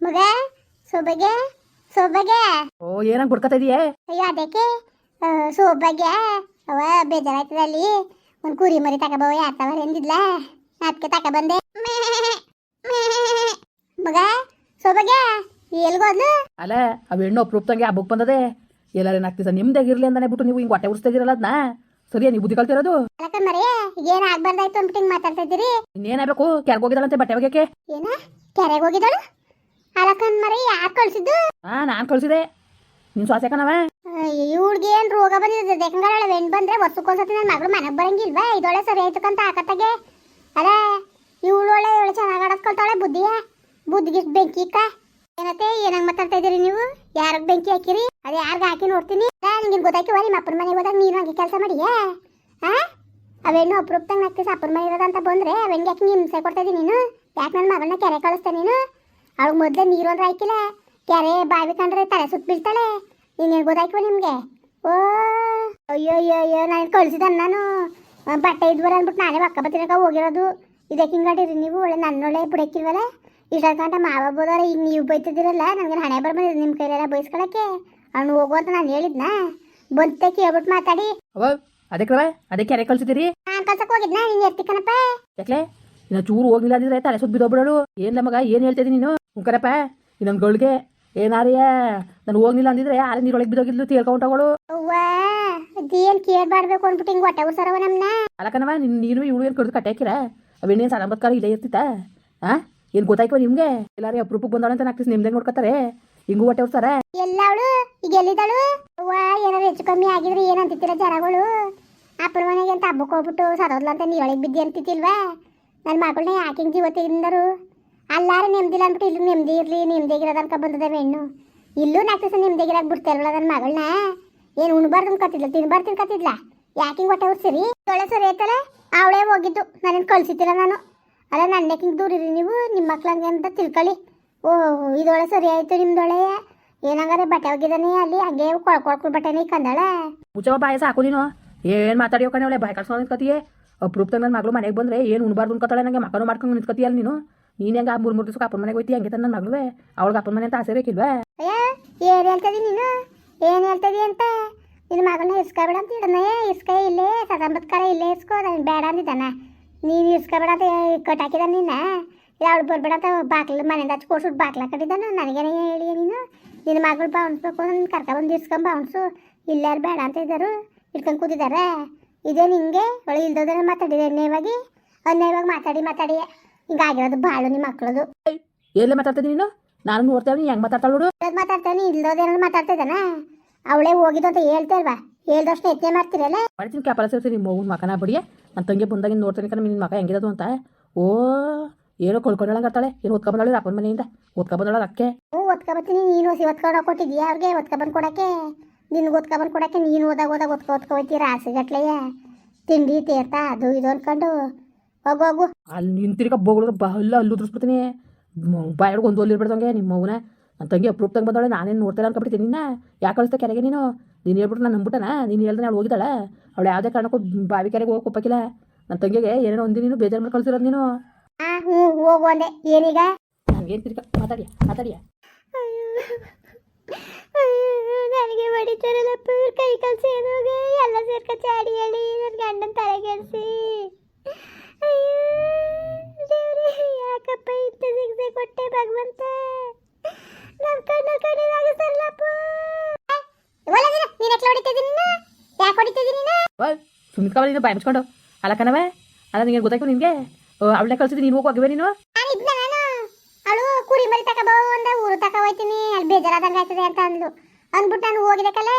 ಮಗ ಸೋಬಗೆ ಸೋಬಗೆ. ಓ ಏನಂಗ್ ಗುಡ್ಕತಾ ಇದೀಯೇ? ಅಯ್ಯೋ ಅದಕ್ಕೆ ಸೋಬಗೆ. ಅವ ಬೇಜಾರಾಯ್ತದಲ್ಲಿ. ಒಂದು ಕುರಿ ಮರಿ ತಗೋಬವ ಯಾರು ತವರ ಎಂದಿದ್ಲ? ಅದಕ್ಕೆ ತಗೊಬಂದೆ. ಮಗ ಸೋಬಗೆ ಎಲ್ಗೋದ್ಲು ಅಲ್ಲ ಅವ ಹೆಣ್ಣು ಅಪ್ರೂಪ್ತಂಗೆ ಬುಕ್ ಬಂದದೆ. ಎಲ್ಲಾರು ಏನಾಗ್ತಿಸ ನಿಮ್ದಾಗಿರ್ಲಿ ಅಂತಾನೆ ಬಿಟ್ಟು ನೀವು ಹಿಂಗೆ ಹೊಟ್ಟೆ ಉರಿಸ್ತಾಗಿರಲ್ಲ ಅದನ್ನ ಸರಿಯಾ ನೀವು ಬುದ್ಧಿ ಕಲ್ತಿರೋದು? ಅಲಕ ಮರಿ ಏನ್ ಆಗ್ಬಾರ್ದಾಯ್ತು ಅಂದ್ಬಿಟ್ಟು ಹಿಂಗ್ ಮಾತಾಡ್ತಾ ಇದ್ದೀರಿ? ಇನ್ನೇನಾಗಬೇಕು ಕೆರೆಗೆ ಹೋಗಿದ್ದಾಳಂತೆ ಬಟ್ಟೆ ಒಗ್ಯಕ್ಕೆ? ಏನ? ಕೆರೆಗೆ ಹೋಗಿದ್ದಾಳು? ಅಲಕನ್ ಮರಿ ಯಾರು ಕಳ್ಸಿದ್ದು? ಹಾ ನಾನು ಕಳ್ಸಿದೆ. ನಿನ್ ಶ್ವಾಸ ಕಣವ ಇವ್ಳಿಗೆ ಏನ್ ರೋಗ ಬಂದಿದೆ? ದೇಕಂಗಳ ವೆಣ್ ಬಂದ್ರೆ ವರ್ಷಕ್ಕೊಂದ್ಸತಿ ನನ್ನ ಮಗಳು ಮನೆಗೆ ಬರಂಗಿಲ್ವಾ? ಇದೊಳೆ ಸರಿ ಆಯ್ತಕ್ಕಂತ ಆಕತ್ತಾಗೆ. ಅದೇ ಇವಳು ಒಳ್ಳೆ ಇವಳು ಚೆನ್ನಾಗಿ ಆಡಸ್ಕೊಳ್ತಾಳೆ ಬುದ್ಧಿಯ? ಬುದ್ಧಿಗೆ ಬೆಂಕಿ ಇಕ್ಕ? ಏನತ್ತೆ ಏನಂಗ್ ಮಾತಾಡ್ತಾ ಇದೀರಿ ನೀವು? ಯಾರಿಗೆ ಬೆಂಕಿ ಹಾಕಿರಿ? ಅದು ಯಾರಿಗೆ ಹಾಕಿ ನೋಡ್ತೀನಿ? ನಿಂಗೆ ಗೊತ್ತಾಯ್ತು ನಿಮ್ಮ ಅಪ್ಪನ ಮನೆಗೆ ಹೋದಾಗ ನೀನು ಹಂಗೆ ಕೆಲಸ ಮಾಡಿಯಾ? ಹಾ ಅವೇನು ಅಪರೂಪದಂಗೆ ಹಾಕ್ತಿ ಅಪ್ಪನ ಮನೆ ಇರೋದಂತ ಬಂದ್ರೆ ಅವೆಂಗೆ ಯಾಕೆ ನೀನು ಹಿಂಸೆ ಕೊಡ್ತಾ ಇದೀನಿ ನೀನು? ಯಾಕೆ ನನ್ನ ಮಗಳನ್ನ ಕೆರೆ ಕಳಿಸ್ತಾ ನೀನು? ಅವಳು ಮೊದಲೇ ನೀರು ಅಂದ್ರೆ ಹಾಕಿಲ್ಲ. ಕೆರೆ ಬಾವಿ ಕಂಡ್ರೆ ತಲೆ ಸುತ್ತ ಬೀಳ್ತಾಳೆ ಇನ್ನೇನು ಗೊತ್ತಾಯ್ತು ನಿಮಗೆ? ಓ ಅಯ್ಯೋ ಅಯ್ಯೋ ಅಯ್ಯೋ ನಾನು? ಕಳಿಸಿದ ನಾನು ಬಟ್ಟೆ ಬರ ಅಂದ್ಬಿಟ್ಟು ನಾನೇ ಪಕ್ಕ ಬತ್ತಿರಕ ಹೋಗಿರೋದು. ಇದಕ್ಕೆ ಹಿಂಗಡಿರಿ ನೀವು? ಒಳ್ಳೆ ನನ್ನೊಳ್ಳೆ ಬಿಡಕ್ಕಿಲ್ವಲ್ಲ? ಇಷ್ಟ ಮಾವ ಬೋದಾರ ಈಗ ನೀವು ಬೈತಿದ್ದೀರಲ್ಲ? ನನಗೆ ಹಣೆ ಬರ್ಬಂದಿದೆ ನಿಮ್ಮ ಕೈಲೆಲ್ಲ ಬೈಸ್ಕೊಳಕ್ಕೆ. ಅವ್ನು ಹೋಗು ಅಂತ ನಾನು ಹೇಳಿದ್ನ? ಬಂತೆ ಕೇಳ್ಬಿಟ್ಟು ಮಾತಾಡಿ. ಅವ ಅದಕ್ಕೆ ಅದೇ ಕೆರೆ ಕಳ್ಸಿದ್ದೀರಿ? ನಾನು ಕಲ್ಸಕ್ಕೆ ಹೋಗಿದ್ನ? ನೀನು ಎತ್ತಿಕನಪ್ಪ ಯಾಕ್ಲೆ? ಇನ್ನ ಚೂರು ಹೋಗಿಲ್ಲ ಅಂದಿದ್ರೆ ತಲೆ ಸುತ್ತ ಬಿದ್ದೋಗ್ಬಿಡೋಳು ಏನ್ಲ ಮಗ ಏನು ಹೇಳ್ತಾ ಇದೀನಿ ನೀನು? ಉಂಕರಪ್ಪ ಇನ್ನೊಂದು ಗೊಳ್ಗೆ ಏನಾರಿಯ ನಾನು ಹೋಗ್ಲಿಲ್ಲ ಅಂದಿದ್ರೆ ಆರೆ ನೀರೊಳಗೆ ಬಿದ್ದೋಗಿದ್ಲು ತೀರ್ಕೊಂಡವಳು ಅವ್ವ ಅದೇನು ಕೇಳ್ಬಾರ್ಬೇಕು ಅಂದ್ಬಿಟ್ಟು ಹಿಂಗೆ ಹೊಟ್ಟೆ ಉರ್ಸರವ ನಮ್ನ ಅಲಕನವ ನಿನ್ ನೀನು ಇವಳು ಏನ್ ಕಡ್ದು ಕಟ್ಟಾಕಿರ ಅವೇನೇನ್ ಸಾರಂಬತ್ಕಾರ ಸಡಂಬತ್ಕಾರ ಇಲ್ಲೇ ಇರ್ತಿತ್ತ? ಆ? ಏನ್ ಗೊತ್ತಾಯ್ಕವ ನಿಮ್ಗೆ? ಎಲ್ಲಾರು ಅಪ್ರೂಪಕ್ಕೆ ಬಂದಾಳ ಅಂತ ನಾಕ್ತಿಸ್ ನಿಮ್ದಂಗೆ ನೋಡ್ಕೊತಾರೆ? ಹಿಂಗೂ ಹೊಟ್ಟೆ ಉರ್ಸಾರ ಎಲ್ಲ ಅವಳು ಈಗ ಎಲ್ಲಿದ್ದಾಳು? ಅವ್ವ ಏನಾರು ಹೆಚ್ಚು ಕಮ್ಮಿ ಆಗಿದ್ರೆ ಏನಂತಿತ್ತಿರ ಜನಗಳು ಅಪ್ಪನ ಮನೆಗೆ ಅಂತ ಹಬ್ಬಕ್ಕೆ ಹೋಗ್ಬಿಟ್ಟು ಸರೋದ್ಲ ಅಂತ ನೀರೊಳಗೆ ಬಿದ್ದಿ ಅಂತಿತ್ತಿಲ್ವಾ ನನ್ನ ಮಗಳನ್ನ ಯಾಕೆ ಹಿಂಗೆ ಜೀವ ಅಲ್ಲಾರ ನೆಮ್ಮದಿಲ್ಲ ಅಂದ್ಬಿಟ್ಟು ಇಲ್ಲೂ ನೆಮ್ಮದಿ ಇರಲಿ ನೆಮ್ಮದಿಗಿರೋದು ಅನ್ಕೊ ಬಂದದ ಹೆಣ್ಣು. ಇಲ್ಲೂ ನಾಲ್ಕು ದಿವಸ ನೆಮ್ಮದಿಗಿರಾಗ ಬಿಡ್ತಾರಲ್ಲ ನನ್ನ ಮಗಳನ್ನ ಏನು ಉಣ್ಬಾರ್ದು ಅನ್ಕೊತಿದ್ಲ, ತಿನ್ಬಾರ್ದು ತಿನ್ಕತ್ತಿದ್ಲ ಯಾಕೆ ಹಿಂಗೆ ಹೊಟ್ಟೆ ಉರ್ಸಿರಿ? ಒಳ್ಳೆ ಸರಿ ಐತಲ್ಲ ಅವಳೇ ಹೋಗಿದ್ದು, ನಾನೇನು ಕಳ್ಸಿತ್ತಿಲ್ಲ ನಾನು. ಅಲ್ಲ ನನ್ನ ಹಿಂಗೆ ದೂರ ಇರಿ ನೀವು ನಿಮ್ಮ ಮಕ್ಳಂಗೆ ಅಂತ ತಿಳ್ಕೊಳ್ಳಿ. ಓ ಇದೊಳೆ ಸರಿ ಆಯ್ತು ನಿಮ್ದೊಳೆ. ಏನಂಗಾರೆ ಬಟ್ಟೆ ಹೋಗಿದ್ದಾನೆ ಅಲ್ಲಿ, ಹಂಗೆ ಕೊಳ್ಕೊಳ್ಕೊಳ್ ಬಟ್ಟೆನೇ ಕಂದಳ. ಮುಚ್ಚವ ಬಾಯ ಸಾಕು ನೀನು. ಏನು ಮಾತಾಡಿಯೋ ಕಣೆ ಅವಳೆ, ಬಾಯ್ ಕಳ್ಸ್ಕೊಂಡು ನಿಂತ್ಕತಿಯೇ? ಅಪ್ರೂಪ್ತಾಗ ನನ್ನ ಮಗಳು ಮನೆಗೆ ಬಂದರೆ ಏನು ಉಣ್ಬಾರ್ದು ಅನ್ಕೋತಾಳೆ ನನಗೆ ಮಕ್ಕಳು ಮಾಡ್ಕೊಂಡು ನಿಂತ್ಕೊತೀಯಲ್ಲ ನೀನು? ನೀನು ಹೆಂಗೆ ಮೂರು ಮೂರು ದಿವಸಕ್ಕೆ ಅಪ್ಪನ ಮನೆಗೆ ಹೋಯ್ತಿ, ಹಂಗೆ ನನ್ನ ಮಗಳು ಅವಳಿಗೆ ಅಪ್ಪನ ಮನೆ ಅಂತ ಆಸೆ ಬೇಕಿಲ್ವಾ? ಏನು ಹೇಳ್ತದಿ ನೀನು? ಏನು ಹೇಳ್ತದಿ ಅಂತ? ನಿನ್ನ ಮಗನ ಇಸ್ಕೊಬೇಡ ಅಂತ ಇಡನೇ ಇಸ್ಕ, ಇಲ್ಲೇ ಸದಂಬತ್ಕಾರ ಇಲ್ಲೇ ಇಸ್ಕೋ ಬೇಡ ಅಂದಿದ್ದಾನೆ. ನೀನು ಇಸ್ಕೊಬೇಡ ಅಂತ ಕಟ್ಟಾಕಿದ ನಿನ್ನ? ಅವಳು ಬರಬೇಡ ಅಂತ ಬಾಕ್ಲ ಮನೆಯಿಂದ ಹಚ್ಚಿ ಕೊಡ್ಸ್ಬಿಟ್ಟು ಬಾಕ್ಲ ಕಟ್ಟಿದ್ದಾನು ನನಗೇನೇ ಹೇಳಿ ನೀನು? ನಿನ್ನ ಮಗಳು ಬಾವಣಿಸ್ಬೇಕು ನಾನು ಕರ್ಕೊಬಂದು ಇಸ್ಕೊಂಡು ಇಲ್ಲಾರು ಬೇಡ ಅಂತ ಇದ್ದರು, ಇಟ್ಕೊಂಡು ಕೂತಿದ್ದಾರೆ. ಇದೇ ನಿಂಗೆ ಒಳಗೆ ಇಲ್ದೋದ್ರೆ ಮಾತಾಡಿದೆ ಅನ್ಯವಾಗಿ ಅನ್ಯವಾಗಿ ಮಾತಾಡಿ ಮಾತಾಡಿ. ಹಿಂಗಾಗಿರೋದು ಬಾಳು ನಿಮ್ಮ ಮಕ್ಕಳದು ಎಲ್ಲೇ ಮಾತಾಡ್ತೀನಿ ನೀನು? ನಾನು ನೋಡ್ತೇವೆ ಹೆಂಗ್ ಮಾತಾಡ್ತಾಳು ನೋಡು. ಮಾತಾಡ್ತಾನೆ ಇಲ್ದೋದೇ ಮಾತಾಡ್ತಾ ಇದ್ದಾನ? ಅವಳೇ ಹೋಗಿದ್ದು ಅಂತ ಹೇಳ್ತಾ ಹೇಳ್ದಷ್ಟು ಯತ್ನೆ ಮಾಡ್ತೀರಲ್ಲ ಮಾಡ್ತೀನಿ ಕ್ಯಾಪಲ ಸೇರಿಸಿ ನಿಮ್ಮ ಮಗನ ಮಕನ ಬಡಿಯ ನನ್ನ ತಂಗಿ ಬಂದಾಗ ನೋಡ್ತಾನೆ ಕಣ ನಿನ್ನ ಮಗ ಹೆಂಗಿರೋದು ಅಂತ. ಓ ಏನೋ ಕೊಳ್ಕೊಂಡಳಂಗೆ ಆಡ್ತಾಳೆ ಏನು ಓದ್ಕೊಂಬಂದಳು ಅಪ್ಪನ ಮನೆಯಿಂದ. ಓದ್ಕೊಂಬಂದಳ ಅಕ್ಕೆ. ಹ್ಞೂ ಬರ್ತೀನಿ. ನೀನು ಹೊಸಿ ಓದ್ಕೊಂಡು ಕೊಟ್ಟಿದ್ಯಾ ಅವ್ರಿಗೆ ಒತ್ಕೊಬಂದು ಕೊಡಕ್ಕೆ? ನಿನ್ಗೆ ಬಂದು ಕೊಡಕ್ಕೆ ನೀನು ಓದಾಗ ಓದಾಗ ಓದ್ಕೊ ಓದ್ಕೊ ಹೋಯ್ತೀರ? ಆಸೆಗಟ್ಲೆಯ ತಿಂಡಿ ತೀರ್ಥ ಅದು ಇದು ಅನ್ಕೊಂಡು ಹೋಗು ಹೋಗು. ಅಲ್ಲಿ ನಿಂತಿರ್ಕ ಬೋಗಳು ಬಲ್ಲ ಅಲ್ಲಿ ಉದ್ರಿಸ್ಬಿಡ್ತೀನಿ. ಬಾಯಡ್ಗೆ ಒಂದು ಒಲ್ಲಿ ಇರ್ಬಿಡ್ದಂಗೆ ನಿಮ್ಮ ಮಗುನ. ನನ್ನ ತಂಗಿ ಅಪ್ರೂಪ್ತಂಗೆ ಬಂದವಳೆ ನಾನೇನು ಅಂತ ಅನ್ಕೊಬಿಡ್ತೀನಿ ನಿನ್ನ. ಯಾಕೆ ಕಳಿಸ್ತಾ ಕೆರೆಗೆ ನೀನು? ನೀನು ಹೇಳ್ಬಿಟ್ಟು ನಾನು ನಂಬಿಟ್ಟನ ನೀನು ಹೇಳ್ದೆ ನಾಳೆ ಹೋಗಿದ್ದಾಳೆ. ಅವಳು ಯಾವುದೇ ಕಾರಣಕ್ಕೂ ಬಾವಿ ಕೆರೆಗೆ ಹೋಗಿ ಒಪ್ಪಕ್ಕಿಲ್ಲ ನನ್ನ ತಂಗಿಗೆ ಏನೇನೋ ಒಂದು ನೀನು ಬೇಜಾರು ಮಾಡಿ ಕಳ್ಸಿರೋದು ನೀನು. ಹ್ಞೂ ಹೋಗು ಅಂದೆ. ಏನೀಗ? ನನಗೇನು ತಿರ್ಗ ಮಾತಾಡಿಯಾ? ಮಾತಾಡಿಯ? ನನಗೆ ಹೊಡಿತಾರಲ್ಲಪ್ಪ ಪೂರ್ ಕೈ ಕಾಲು ಸೇರೋಗೆ ಎಲ್ಲ ಸೇರ್ಕ ಚಾಡಿ ಹೇಳಿ ನನ್ನ ಗಂಡನ ತಲೆಗೆಡ್ಸಿ ಯಾಕಪ್ಪ ಇಂಥ ಸಿಗದೆ ಕೊಟ್ಟೆ ಭಗವಂತ? ನಮ್ಮ ಕಣ್ಣು ಕಣ್ಣೀರಾಗಿಸ್ತಾರಲ್ಲಪ್ಪ ನೀನು ಎಟ್ಲ ಹೊಡಿತಿದ್ದೀನಿ ಯಾಕೆ ಹೊಡಿತಿದ್ದೀನಿ ಸುಮಿತ್ ಕವಲ್ ನೀನು ಬಾಯಿ ಮುಚ್ಕೊಂಡು. ಅಲ್ಲ ಕಣವೆ ಅಲ್ಲ ನಿಂಗೆ ಗೊತ್ತಾಯ್ತು ನಿನಗೆ? ಅವಳೇ ಕಳ್ಸಿದ್ದೀನಿ ನೀನು ಹೋಗಿ ಹೋಗಿವೆ ನೀನು? ಅವಳು ಕುರಿ ಮರಿ ತಕ ಅಂದ ಊರು ತಕ ಹೋಯ್ತೀನಿ. ಬೇಜಾರಾದಂಗೆ ಆಯ್ತದೆ ಅಂತ ಅಂದ್ಲು. ಅಂದ್ಬಿಟ್ಟು ನಾನು ಹೋಗಿದ್ದಕ್ಕಲ್ಲ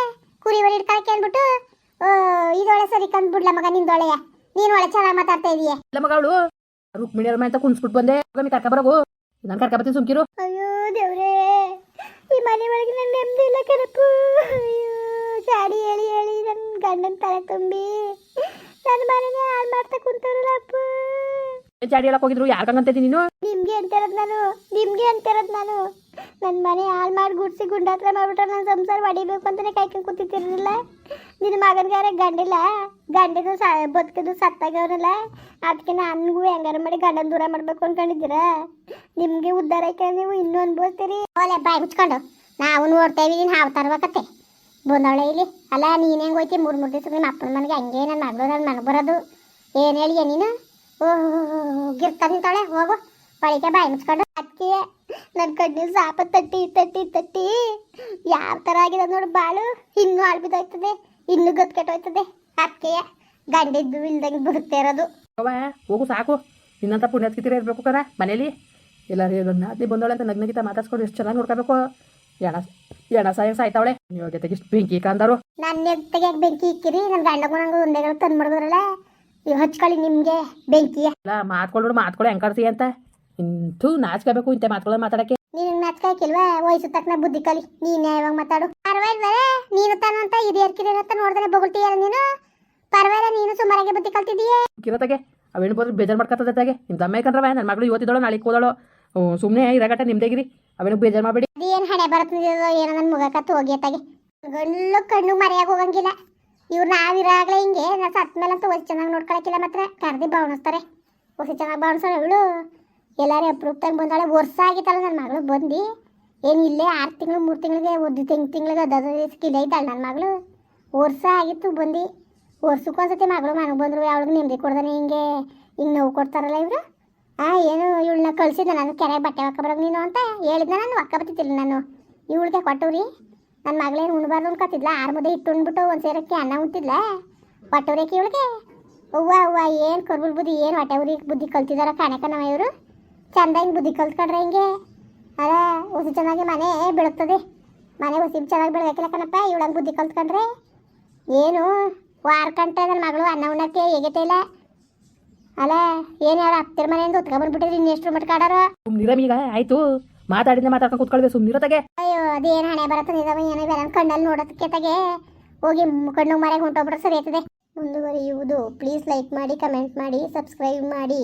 ಕುರಿ ಮರಿ ಇಡ್ಕೊಳಕ್ಕೆ ಅಂದ್ಬಿಟ್ಟು ಇದೊಳೆ ಸರಿ ಕಂದ್ಬಿಡ್ಲ ಮಗ ನಿಂದೊಳೆಯ ನೀನು ಒಳ್ಳೆ ಚೆನ್ನಾಗಿ ಮಾತಾಡ್ತಾ ಇದೀಯ. ಇಲ್ಲ ಮಗ ಅವಳು. ರುಕ್ಮಿಣಿಯರ ಮನೆ ಅಂತ ಕುಣಿಸ್ಬಿಟ್ಟು ಬಂದೆ. ಹೋಗಿ ಕರ್ಕ ಬರೋಗು. ನಾನು ಕರ್ಕ ಬರ್ತೀನಿ ಸುಮ್ಕಿರು. ಅಯ್ಯೋ ದೇವ್ರೇ ಈ ಮನೆ ಒಳಗೆ ನನ್ನ ನೆಮ್ಮದಿ ಇಲ್ಲ ಕಣಪ್ಪು. ಅಯ್ಯೋ ಚಾಡಿ ಹೇಳಿ ಹೇಳಿ ನನ್ನ ಗಂಡನ ತಲೆ ತುಂಬಿ. ನನ್ನ ಮನೆನೇ ಹಾಳು ಮಾಡ್ತಾ ಕುಂತಾರಲ್ಲಪ್ಪ ಚಾಡಿ ಹೇಳಕ್ ಹೋಗಿದ್ರು? ಯಾರು ಕಂಗಂತ ನೀನು? ನಿಮ್ಗೆ ಅಂತಿರೋದು ನಾನು ನಿಮ್ಗೆ ಅಂತಿರೋದು ನಾನು. ನನ್ನ ಮನೆ ಹಾಳು ಮಾಡಿ ಗುಡ್ಸಿ ಗುಂಡಾತ್ರ ಮಾಡ್ಬಿಟ್ರೆ ನನ್ನ ಸಂಸಾರ ಹೊಡಿಬೇಕು ಅಂತಾನೆ ಕಾಯ್ಕೊಂಡು ಕೂತಿರ್ಲಿಲ್ಲ ನಿನ್ನ ಮಗನಿಗಾರ ಗಂಡಿಲ್ಲ, ಗಂಡಿದು ಸ, ಬದುಕಿದು ಸತ್ತಾಗವ್ರಲ್ಲ ಅದಕ್ಕೆ ನನಗೂ ಹೆಂಗಾರ ಮಾಡಿ ಗಂಡನ ದೂರ ಮಾಡ್ಬೇಕು ಅನ್ಕೊಂಡಿದ್ದೀರ. ನಿಮಗೆ ಉದ್ಧಾರ ಆಯ್ಕೆ ನೀವು ಇನ್ನೂ ಅನ್ಬೋಸ್ತೀರಿ ಓಲೆ, ಬಾಯ್ ಮುಚ್ಕೊಂಡು. ನಾವು ನೋಡ್ತೇವೆ ನೀನು ಹಾವು ತರ್ಬೇಕತ್ತೆ ಬಂದವಳೆ ಇಲ್ಲಿ. ಅಲ್ಲ, ನೀನು ಹೆಂಗೆ ಹೋಯ್ತಿ? ಮೂರು ಮೂರು ದಿವಸ ನಿಮ್ಮ ಅಪ್ಪನ ಮನೆಗೆ ಹಂಗೆ ನನ್ನ ಮಗಳು ನನ್ನ ಮನೆ ಬರೋದು. ಏನು ಹೇಳಿಯ ನೀನು? ಓಹ್ ಗಿರ್ತ ನಿಂತಾಳೆ ಹೋಗು. ಬಳಿಕೆ ಬಾಯಿ ಮುಚ್ಕೊಂಡು ಅದಕ್ಕೆ ನನ್ನ ಕಣ್ಣಿನ ಸಾಪ ತಟ್ಟಿ ತಟ್ಟಿ ತಟ್ಟಿ. ಯಾವ ಥರ ಆಗಿದೆ ನೋಡು ಬಾಳು ಇನ್ನೂ ಆಳ್ಬಿದೋಯ್ತದೆ ಇನ್ನೂ ಗತ್ಕೆಟ್ಟೋಯ್ತದೆ ಅದಕ್ಕೆ ಗಂಡಿದ್ದು ಇಲ್ದಂಗೆ ಬದುಕ್ತಾ ಇರೋದು. ಹೋಗು ಸಾಕು. ನಿನ್ನಂಥ ಪುಣ್ಯತ್ಕಿತೀರ ಇರಬೇಕು ಕರ ಮನೇಲಿ. ಎಲ್ಲರೂ ನನ್ನ ಅದೇ ಬಂದವಳೆ ಅಂತ ನಗ್ನಗಿತ ಮಾತಾಡ್ಸ್ಕೊಂಡು ಎಷ್ಟು ಚೆನ್ನಾಗಿ ನೋಡ್ಕೋಬೇಕು. ಎಣ ಎಣ ಸಾಯ ಸಾಯ್ತಾವಳೆ. ನೀವು ಜೊತೆಗೆ ಇಷ್ಟು ಬೆಂಕಿ ಕಾಂದಾರು ನನ್ನ ಜೊತೆಗೆ ಬೆಂಕಿ ಇಕ್ಕಿರಿ? ನನ್ನ ಗಂಡಗೂ ನಂಗೆ ಒಂದೇಗಳು ತಂದು ಮಾಡಿದ್ರಲ್ಲ ನೀವು ಹಚ್ಕೊಳ್ಳಿ ನಿಮಗೆ ಬೆಂಕಿ ಅಲ್ಲ ಮಾತ್ಕೊಳ್ಳೋಡು ಮಾತ್ಕೊಳ್ಳಿ ಹೆಂಗೆ ಕಾಡ್ತೀಯ ಅಂತ ಇಂತೂ ನಾಚ್ಕೋಬೇಕು ಇಂಥ ಮಾತುಗಳ ಮಾತಾಡಕ್ಕೆ. ನೀನು ನಾಚ್ಕಾಯ್ಕಿಲ್ವಾ ವಯಸ್ಸು ತಕ್ಕನ ಬುದ್ಧಿ ಕಲಿ. ನೀನ್ ಯಾವಾಗ ಮಾತಾಡು. ಪರವಾಗಿಲ್ಲ ನೀನು ತಾನಂತ ಹಿರಿಯರ್ ಕಿರಿಯರ್ ಅಂತ ನೋಡ್ದಾನೆ ಬೊಗಳ್ತೀಯಲ್ಲ ನೀನು? ಪರವಾಗಿಲ್ಲ ನೀನು ಸುಮಾರಾಗಿ ಬುದ್ಧಿ ಕಲ್ತಿದೀಯ ಕಿರತಗೆ ಅವೇನು ಬೋದ್ರೆ ಬೇಜಾರು ಮಾಡ್ಕೊತದಾಗೆ ನಿಮ್ಮ ತಮ್ಮ ಕಂಡ್ರವ ನನ್ನ ಮಗಳು ಇವತ್ತಿದ್ದಳು ನಾಳೆ ಕೂದಳು ಸುಮ್ಮನೆ ಇರಗಟ್ಟ ನಿಮ್ದೇಗಿರಿ ಅವೇನು ಬೇಜಾರು ಮಾಡಬೇಡಿ. ಅದೇನು ಹಣೆ ಬರ್ತದಿದೋ ಏನೋ ನನ್ನ ಮುಗ ಕತ್ತು ಹೋಗಿ ಅತ್ತಾಗೆ ಗಂಡು ಕಣ್ಣು ಮರೆಯಾಗ ಹೋಗಂಗಿಲ್ಲ. ಇವ್ರು ನಾವಿರಾಗ್ಲೇ ಹಿಂಗೆ ನಾ ಸತ್ ಮೇಲೆ ಅಂತ ಒಸಿ ಚೆನ್ನಾಗಿ ನೋಡ್ಕೊಳಕಿಲ್ಲ ಮಾತ್ರ. ಕರ್ದಿ ಬಾವಣಿಸ್ತಾರೆ. ಒಸಿ ಚೆನ್ನಾಗಿ ಬಾವಣಿಸ್ತಾರೆ ಇವಳು ಎಲ್ಲಾರು ಅಪ್ರೂಪ್ದಾಗ ಬಂದಾಳೆ. ವರ್ಷ ಆಗಿತ್ತಲ್ಲ ನನ್ನ ಮಗಳು ಬಂದು. ಏನು ಇಲ್ಲೇ ಆರು ತಿಂಗಳು, ಮೂರು ತಿಂಗಳಿಗೆ ಒಂದು ತಿಂಗ್, ತಿಂಗಳಿಗೆ ಹದ ಸ್ಕಿಲ್ ಐತಾಳೆ ನನ್ನ ಮಗಳು. ವರ್ಷ ಆಗಿತ್ತು ಬಂದು. ವರ್ಷಕ್ಕೊಂದ್ಸತಿ ಮಗಳು ಮನೆಗೆ ಬಂದರು ಅವಳಿಗೆ ನೆಮ್ಮದಿ ಕೊಡ್ದಾನೆ ಹಿಂಗೆ. ಹಿಂಗೆ ನೋವು ಕೊಡ್ತಾರಲ್ಲ ಇವರು. ಹಾಂ ಏನು ಇವಳನ್ನ ಕಳಿಸಿದ್ದೆ ನಾನು, ಕೆರೆ ಬಟ್ಟೆ ಹಾಕಬರೋದು ನೀನು ಅಂತ ಹೇಳಿದ್ನ ನಾನು ಒಕ್ಕ ಬತ್ತಿದ್ದಿಲ್ಲ ನಾನು. ಇವಳಿಗೆ ಕೊಟ್ಟವ್ರಿ ನನ್ನ ಮಗಳೇನು ಉಣ್ಬಾರ್ದು ಅನ್ಕೊತಿದ್ಲ, ಆರು ಮುದ್ದೆ ಇಟ್ಟು ಉಣ್ಬಿಟ್ಟು ಒಂದು ಸೇರಕ್ಕೆ ಅನ್ನ ಉಂಟಿದ್ಲ ಕೊಟ್ಟವ್ರೇಕೆ ಇವಳಿಗೆ? ಅವ್ವ ಅವ್ವ, ಏನು ಕೊರ್ಬಲ್ ಬುದ್ಧಿ, ಏನು ಹೊಟ್ಟೆ ಊರಿಗೆ ಬುದ್ಧಿ ಕಲ್ತಿದಾರ ಕಾಣಕನವ ಇವರು? ಚಂದಾಗಿ ಬುದ್ಧಿ ಕಲ್ತ್ಕೊಂಡ್ರೆ ಹಿಂಗೆ? ಅಲ್ಲ ಉಸಿ ಚೆನ್ನಾಗಿ ಮನೆ ಬೆಳಗ್ತದೆ ಮನೆ ಉಸಿ ಚೆನ್ನಾಗಿ ಬೆಳಗಾಕಿಲ್ಲ ಕಣಪ್ಪ ಇವಳಂಗೆ ಬುದ್ಧಿ ಕಲ್ತ್ಕೊಂಡ್ರೆ? ಏನು ವಾರ ಗಂಟೆ ನನ್ನ ಮಗಳು ಅನ್ನ ಉಣ್ಣಕ್ಕೆ ಹೇಗೈತೆ ಇಲ್ಲ? ಅಲ್ಲ ಏನು ಯಾರು ಹತ್ತಿರ ಮನೆಯಿಂದ ಉತ್ಕೊಂಡ್ಬಂದ್ಬಿಟ್ಟಿದ್ರಿ ಇನ್ನೆಷ್ಟು ಮಟ್ಕಾಡಾರ ನಿರಮೀಗ ಆಯ್ತು. ಮಾತಾಡಿದ್ರೆ ಮಾತಾಡ್ಕೊಂಡು ಕೂತ್ಕೊಳ್ಬೇಕು ಸುಮ್ಮನಿರತಾಗೆ ಅಯ್ಯೋ ಅದೇನು ಹಣೆ ಬರತ್ತೆ ನಿಜವ ಏನೋ ಬೇರೆ ಕಣ್ಣಲ್ಲಿ ನೋಡೋದಕ್ಕೆ ತಗೆ. ಹೋಗಿ ಕಣ್ಣು ಮರೆಗೆ ಹೊಂಟೋಗ್ಬಿಟ್ರೆ ಸರಿ ಆಯ್ತದೆ. ಮುಂದುವರಿಯುವುದು. ಪ್ಲೀಸ್ ಲೈಕ್ ಮಾಡಿ ಕಮೆಂಟ್ ಮಾಡಿ ಸಬ್ಸ್ಕ್ರೈಬ್ ಮಾಡಿ.